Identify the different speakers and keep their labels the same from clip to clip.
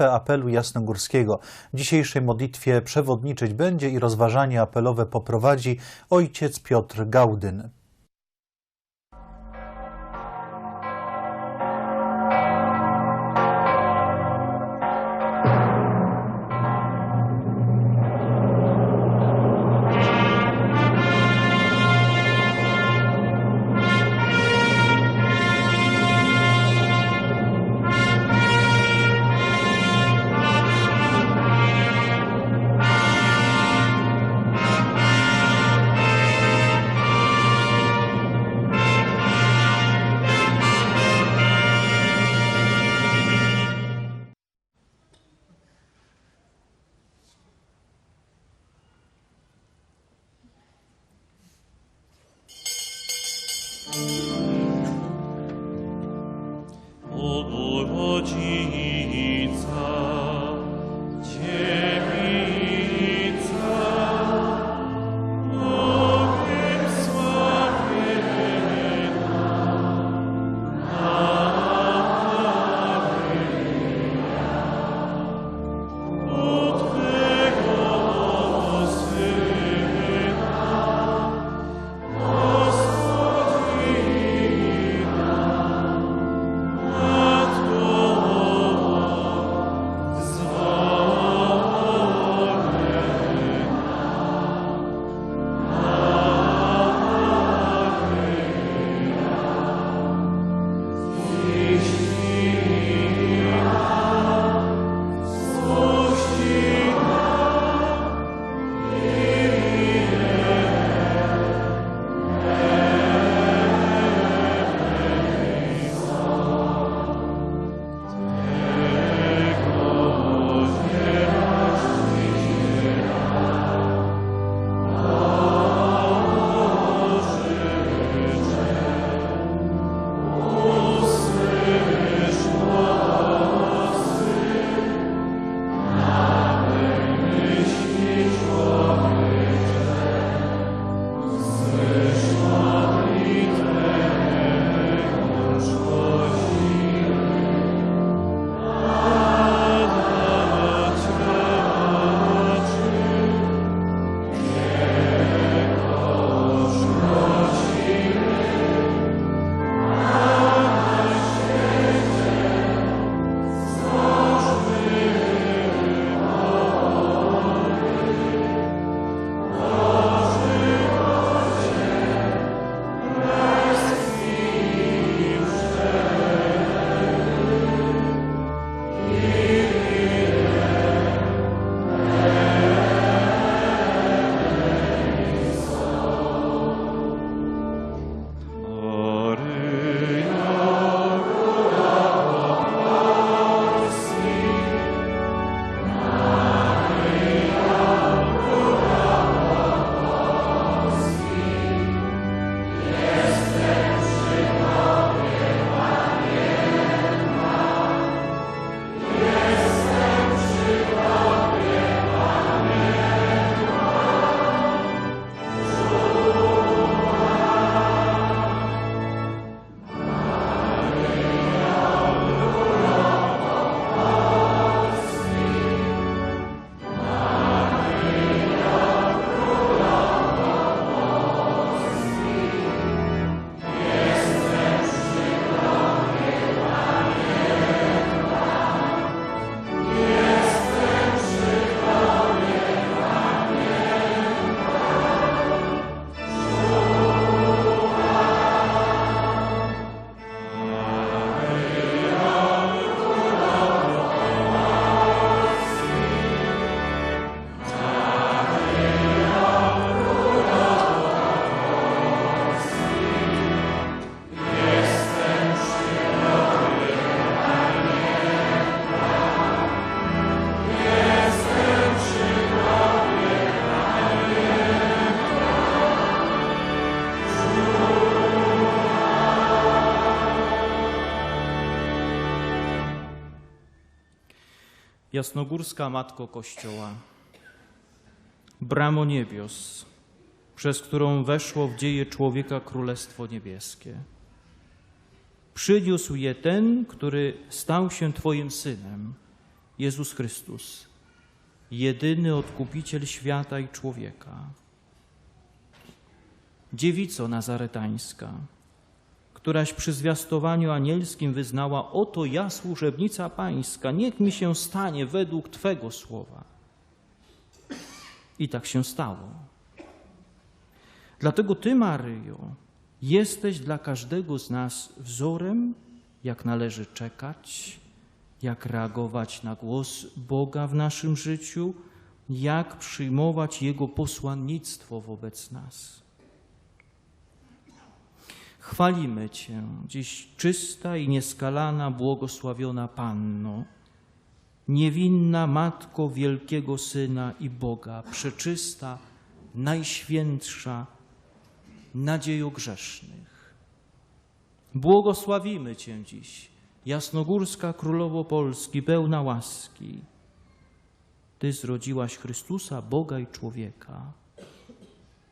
Speaker 1: apelu jasnogórskiego. W dzisiejszej modlitwie przewodniczyć będzie i rozważanie apelowe poprowadzi ojciec Piotr Gaudyn.
Speaker 2: Jasnogórska Matko Kościoła, bramo niebios, przez którą weszło w dzieje człowieka Królestwo Niebieskie. Przyniósł je ten, który stał się Twoim Synem Jezus Chrystus, jedyny odkupiciel świata i człowieka. Dziewico nazaretańska, któraś przy zwiastowaniu anielskim wyznała: Oto ja, służebnica Pańska, niech mi się stanie według Twego słowa. I tak się stało. Dlatego Ty, Maryjo, jesteś dla każdego z nas wzorem, jak należy czekać, jak reagować na głos Boga w naszym życiu, jak przyjmować Jego posłannictwo wobec nas. Chwalimy Cię, dziś czysta i nieskalana, błogosławiona Panno, niewinna Matko wielkiego Syna i Boga, przeczysta, najświętsza, nadziejo grzesznych. Błogosławimy Cię dziś, jasnogórska Królowo Polski, pełna łaski. Ty zrodziłaś Chrystusa, Boga i człowieka.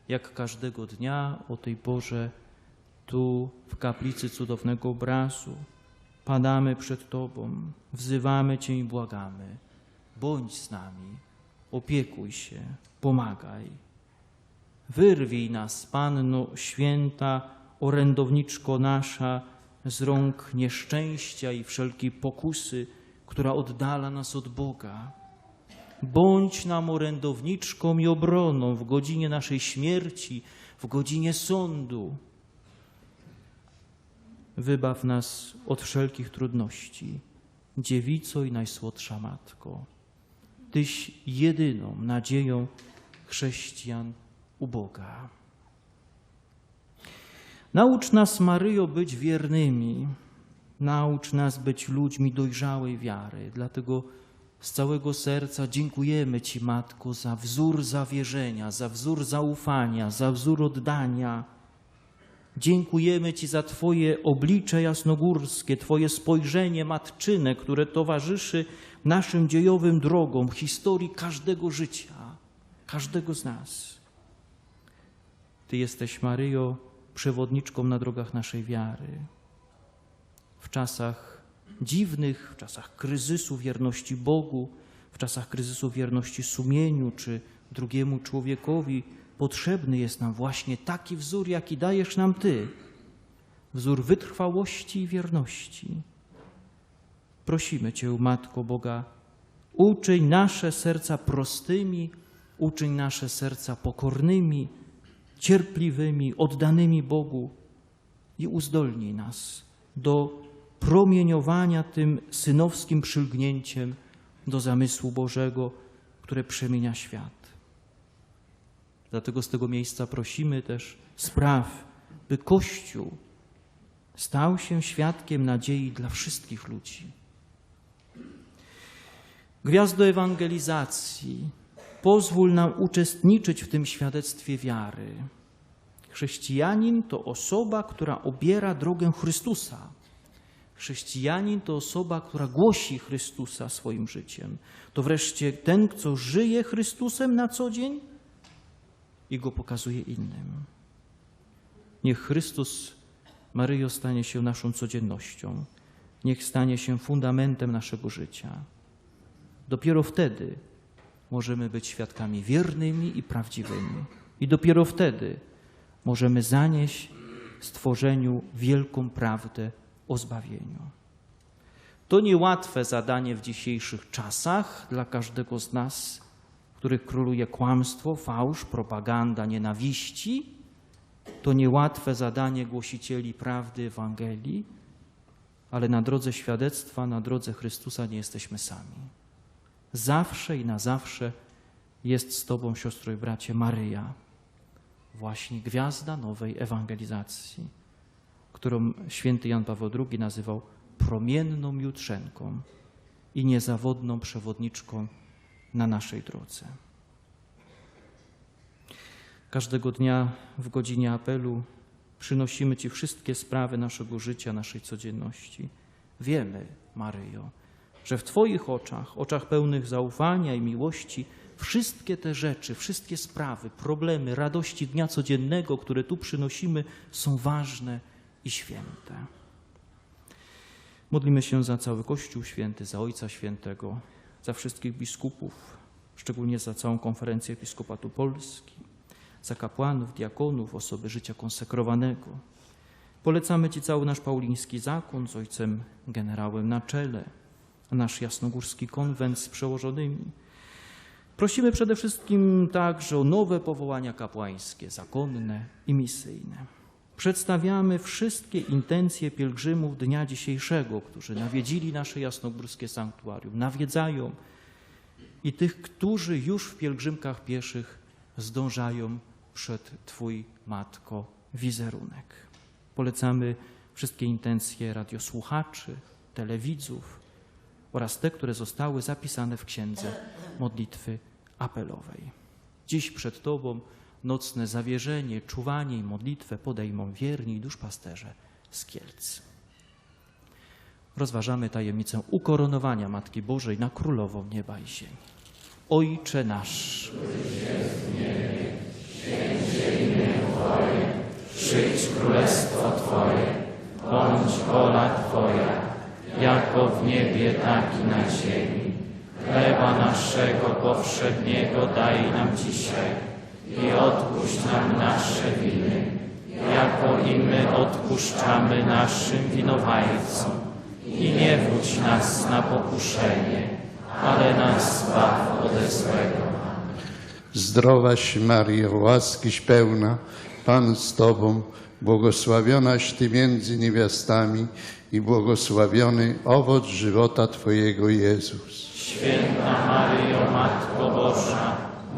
Speaker 2: Jak każdego dnia o tej porze tu w kaplicy cudownego obrazu padamy przed Tobą, wzywamy Cię i błagamy. Bądź z nami, opiekuj się, pomagaj. Wyrwij nas, Panno Święta, orędowniczko nasza, z rąk nieszczęścia i wszelkiej pokusy, która oddala nas od Boga. Bądź nam orędowniczką i obroną w godzinie naszej śmierci, w godzinie sądu. Wybaw nas od wszelkich trudności, dziewico i najsłodsza Matko. Tyś jedyną nadzieją chrześcijan u Boga. Naucz nas, Maryjo, być wiernymi. Naucz nas być ludźmi dojrzałej wiary. Dlatego z całego serca dziękujemy Ci, Matko, za wzór zawierzenia, za wzór zaufania, za wzór oddania. Dziękujemy Ci za Twoje oblicze jasnogórskie, Twoje spojrzenie matczyne, które towarzyszy naszym dziejowym drogom, historii każdego życia, każdego z nas. Ty jesteś, Maryjo, przewodniczką na drogach naszej wiary. W czasach dziwnych, w czasach kryzysu wierności Bogu, w czasach kryzysu wierności sumieniu czy drugiemu człowiekowi, potrzebny jest nam właśnie taki wzór, jaki dajesz nam Ty. Wzór wytrwałości i wierności. Prosimy Cię, Matko Boga, uczyń nasze serca prostymi, uczyń nasze serca pokornymi, cierpliwymi, oddanymi Bogu i uzdolnij nas do promieniowania tym synowskim przylgnięciem do zamysłu Bożego, które przemienia świat. Dlatego z tego miejsca prosimy też spraw, by Kościół stał się świadkiem nadziei dla wszystkich ludzi. Gwiazdo ewangelizacji, pozwól nam uczestniczyć w tym świadectwie wiary. Chrześcijanin to osoba, która obiera drogę Chrystusa. Chrześcijanin to osoba, która głosi Chrystusa swoim życiem. To wreszcie ten, kto żyje Chrystusem na co dzień i go pokazuje innym. Niech Chrystus, Maryjo, stanie się naszą codziennością. Niech stanie się fundamentem naszego życia. Dopiero wtedy możemy być świadkami wiernymi i prawdziwymi. I dopiero wtedy możemy zanieść stworzeniu wielką prawdę o zbawieniu. To niełatwe zadanie w dzisiejszych czasach dla każdego z nas, których króluje kłamstwo, fałsz, propaganda nienawiści. To niełatwe zadanie głosicieli prawdy Ewangelii, ale na drodze świadectwa, na drodze Chrystusa nie jesteśmy sami. Zawsze i na zawsze jest z Tobą, siostro i bracie, Maryja, właśnie gwiazda nowej ewangelizacji, którą święty Jan Paweł II nazywał promienną jutrzenką i niezawodną przewodniczką na naszej drodze. Każdego dnia w godzinie apelu przynosimy Ci wszystkie sprawy naszego życia, naszej codzienności. Wiemy, Maryjo, że w Twoich oczach, oczach pełnych zaufania i miłości, wszystkie te rzeczy, wszystkie sprawy, problemy, radości dnia codziennego, które tu przynosimy, są ważne i święte. Modlimy się za cały Kościół Święty, za Ojca Świętego, za wszystkich biskupów, szczególnie za całą konferencję Episkopatu Polski, za kapłanów, diakonów, osoby życia konsekrowanego. Polecamy Ci cały nasz pauliński zakon z ojcem generałem na czele, a nasz jasnogórski konwent z przełożonymi. Prosimy przede wszystkim także o nowe powołania kapłańskie, zakonne i misyjne. Przedstawiamy wszystkie intencje pielgrzymów dnia dzisiejszego, którzy nawiedzili nasze jasnogórskie sanktuarium, nawiedzają i tych, którzy już w pielgrzymkach pieszych zdążają przed Twój, Matko, wizerunek. Polecamy wszystkie intencje radiosłuchaczy, telewidzów oraz te, które zostały zapisane w Księdze Modlitwy Apelowej. Dziś przed Tobą nocne zawierzenie, czuwanie i modlitwę podejmą wierni i duszpasterze z Kielc. Rozważamy tajemnicę ukoronowania Matki Bożej na Królową Nieba i Ziemi. Ojcze nasz,
Speaker 3: Przyjdź królestwo Twoje, bądź wola Twoja, jako w niebie, tak i na ziemi. Chleba naszego powszedniego daj nam dzisiaj i odpuść nam nasze winy, jako i my odpuszczamy naszym winowajcom. I nie wódź nas na pokuszenie, ale nas zbaw ode złego.
Speaker 4: Zdrowaś Maryjo, łaskiś pełna, Pan z Tobą, błogosławionaś Ty między niewiastami i błogosławiony owoc żywota Twojego Jezus.
Speaker 3: Święta Maryjo, Matko Boża,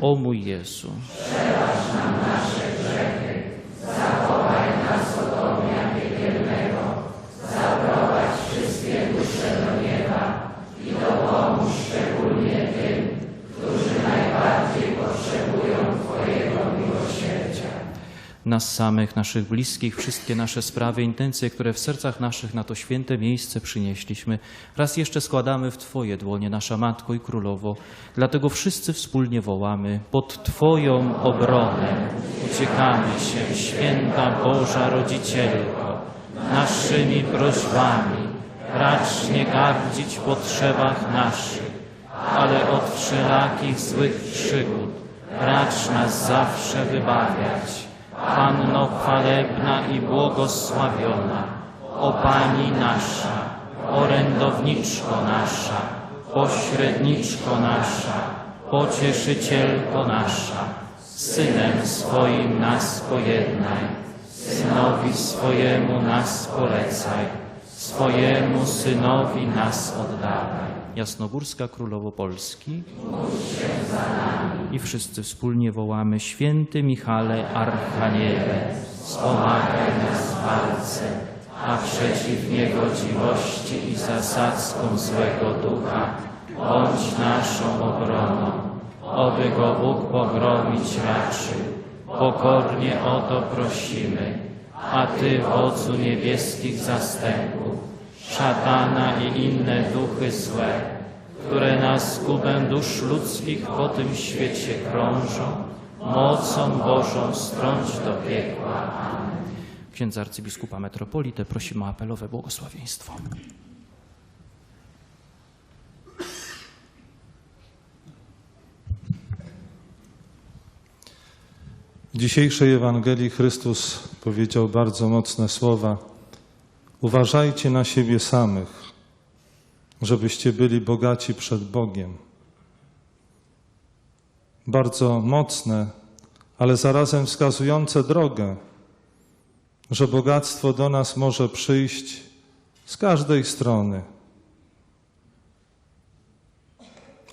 Speaker 2: O mój Jezu.
Speaker 3: Przebacz nam nasze grzechy, zachowaj nas od ognia piekielnego samych, naszych bliskich, wszystkie nasze sprawy, intencje, które w sercach naszych na to święte miejsce przynieśliśmy. Raz jeszcze składamy w Twoje dłonie, nasza Matko i Królowo. Dlatego wszyscy wspólnie wołamy, pod Twoją obronę uciekamy się, święta Boża Rodzicielko, naszymi prośbami. Racz nie gardzić w potrzebach naszych, ale od wszelakich złych przygód racz nas zawsze wybawiać. Panno chwalebna i błogosławiona, o Pani nasza, orędowniczko nasza, pośredniczko nasza, pocieszycielko nasza, Synem swoim nas pojednaj, Synowi swojemu nas polecaj, swojemu Synowi nas oddawaj. Jasnogórska Królowo Polski i wszyscy wspólnie wołamy Święty Michale Archaniele, wspomagaj nas w walce, a przeciw niegodziwości i zasadzkom złego ducha bądź naszą obroną, oby go Bóg pogromić raczył. Pokornie o to prosimy, a Ty, wodzu niebieskich zastępów, szatana i inne duchy złe, które na zgubę dusz ludzkich po tym świecie krążą, mocą Bożą strąć do piekła. Amen. Księdza arcybiskupa metropolitę prosimy o apelowe błogosławieństwo.
Speaker 5: W dzisiejszej Ewangelii Chrystus powiedział bardzo mocne słowa: Uważajcie na siebie samych, żebyście byli bogaci przed Bogiem. Bardzo mocne, ale zarazem wskazujące drogę, że bogactwo do nas może przyjść z każdej strony.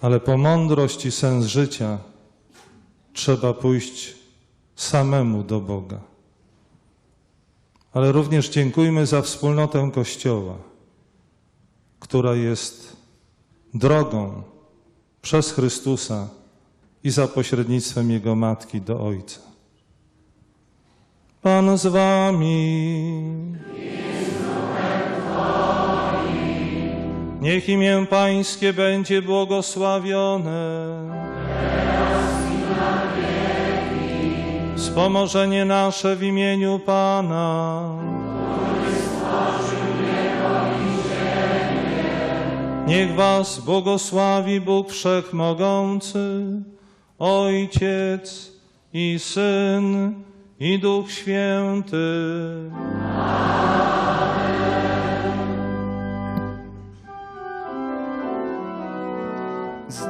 Speaker 5: Ale po mądrość i sens życia trzeba pójść samemu do Boga. Ale również dziękujmy za wspólnotę Kościoła, która jest drogą przez Chrystusa i za pośrednictwem Jego Matki do Ojca. Pan z Wami. Niech imię Pańskie będzie błogosławione. Wspomożenie nasze w imieniu Pana. Niech Was błogosławi Bóg Wszechmogący, Ojciec i Syn i Duch Święty.
Speaker 6: Z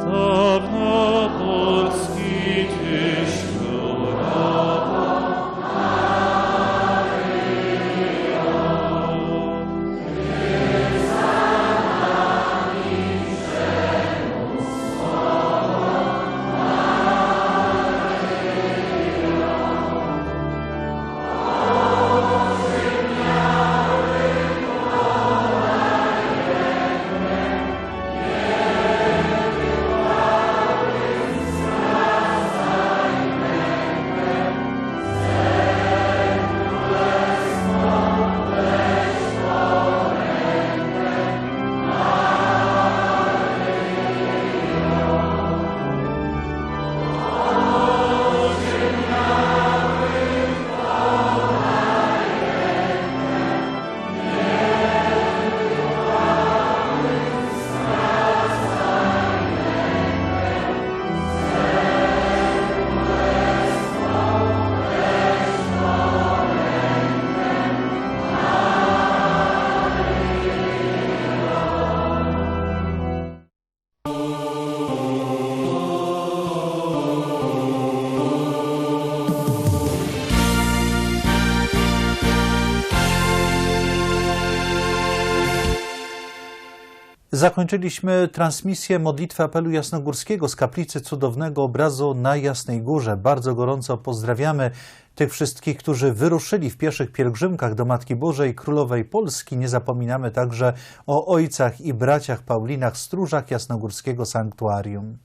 Speaker 1: Zakończyliśmy transmisję modlitwy apelu jasnogórskiego z kaplicy cudownego obrazu na Jasnej Górze. Bardzo gorąco pozdrawiamy tych wszystkich, którzy wyruszyli w pieszych pielgrzymkach do Matki Bożej Królowej Polski. Nie zapominamy także o ojcach i braciach Paulinach, stróżach jasnogórskiego sanktuarium.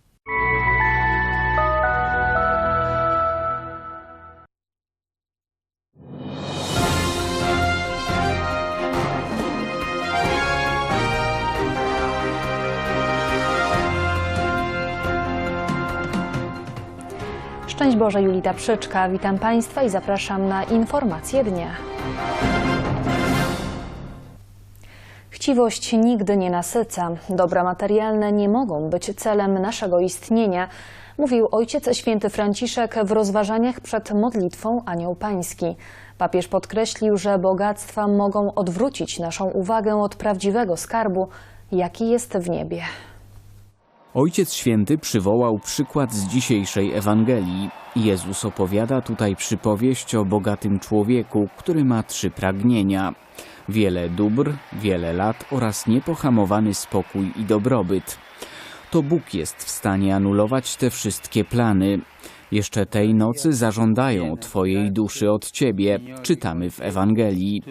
Speaker 7: Szczęść Boże, Julita Przyczka. Witam Państwa i zapraszam na informacje dnia. Chciwość nigdy nie nasyca. Dobra materialne nie mogą być celem naszego istnienia, mówił Ojciec Święty Franciszek w rozważaniach przed modlitwą Anioł Pański. Papież podkreślił, że bogactwa mogą odwrócić naszą uwagę od prawdziwego skarbu, jaki jest w niebie.
Speaker 8: Ojciec Święty przywołał przykład z dzisiejszej Ewangelii. Jezus opowiada tutaj przypowieść o bogatym człowieku, który ma trzy pragnienia: wiele dóbr, wiele lat oraz niepohamowany spokój i dobrobyt. To Bóg jest w stanie anulować te wszystkie plany. Jeszcze tej nocy zażądają Twojej duszy od Ciebie, czytamy w Ewangelii.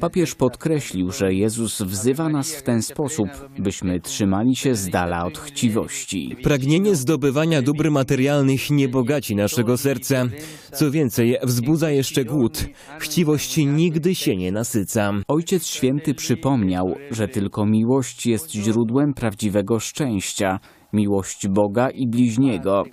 Speaker 8: Papież podkreślił, że Jezus wzywa nas w ten sposób, byśmy trzymali się z dala od chciwości.
Speaker 9: Pragnienie zdobywania dóbr materialnych nie bogaci naszego serca. Co więcej, wzbudza jeszcze głód. Chciwość nigdy się nie nasyca.
Speaker 8: Ojciec Święty przypomniał, że tylko miłość jest źródłem prawdziwego szczęścia, miłość Boga i bliźniego.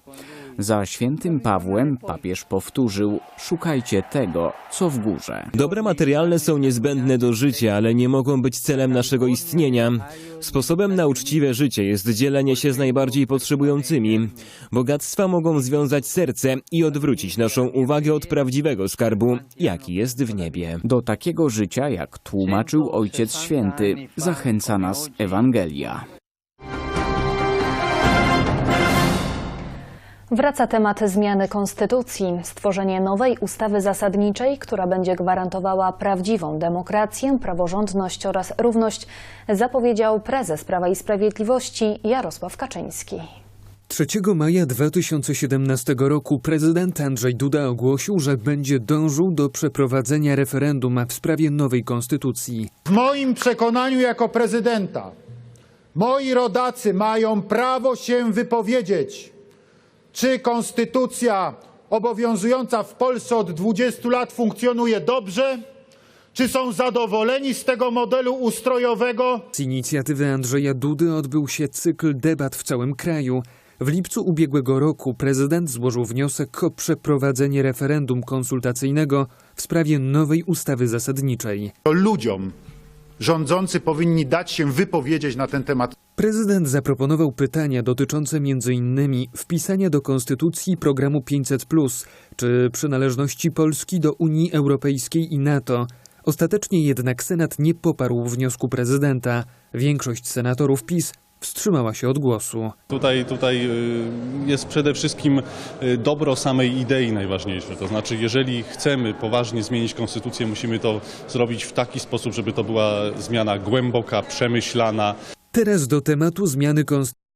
Speaker 8: Za świętym Pawłem papież powtórzył: Szukajcie tego, co w górze.
Speaker 9: Dobra materialne są niezbędne do życia, ale nie mogą być celem naszego istnienia. Sposobem na uczciwe życie jest dzielenie się z najbardziej potrzebującymi. Bogactwa mogą związać serce i odwrócić naszą uwagę od prawdziwego skarbu, jaki jest w niebie.
Speaker 8: Do takiego życia, jak tłumaczył Ojciec Święty, zachęca nas Ewangelia.
Speaker 7: Wraca temat zmiany konstytucji, stworzenie nowej ustawy zasadniczej, która będzie gwarantowała prawdziwą demokrację, praworządność oraz równość, zapowiedział prezes Prawa i Sprawiedliwości Jarosław Kaczyński.
Speaker 10: 3 maja 2017 roku prezydent Andrzej Duda ogłosił, że będzie dążył do przeprowadzenia referendum w sprawie nowej konstytucji.
Speaker 11: W moim przekonaniu jako prezydenta moi rodacy mają prawo się wypowiedzieć, czy konstytucja obowiązująca w Polsce od 20 lat funkcjonuje dobrze, czy są zadowoleni z tego modelu ustrojowego.
Speaker 10: Z inicjatywy Andrzeja Dudy odbył się cykl debat w całym kraju. W lipcu ubiegłego roku prezydent złożył wniosek o przeprowadzenie referendum konsultacyjnego w sprawie nowej ustawy zasadniczej.
Speaker 11: Ludziom rządzący powinni dać się wypowiedzieć na ten temat.
Speaker 10: Prezydent zaproponował pytania dotyczące m.in. wpisania do konstytucji programu 500, czy przynależności Polski do Unii Europejskiej i NATO. Ostatecznie jednak Senat nie poparł wniosku prezydenta. Większość senatorów PiS wstrzymała się od głosu.
Speaker 12: Tutaj, tutaj y, jest przede wszystkim y, dobro samej idei najważniejsze. To znaczy, jeżeli chcemy poważnie zmienić konstytucję, musimy to zrobić w taki sposób, żeby to była zmiana głęboka, przemyślana.
Speaker 10: Teraz do tematu zmiany konstytucji.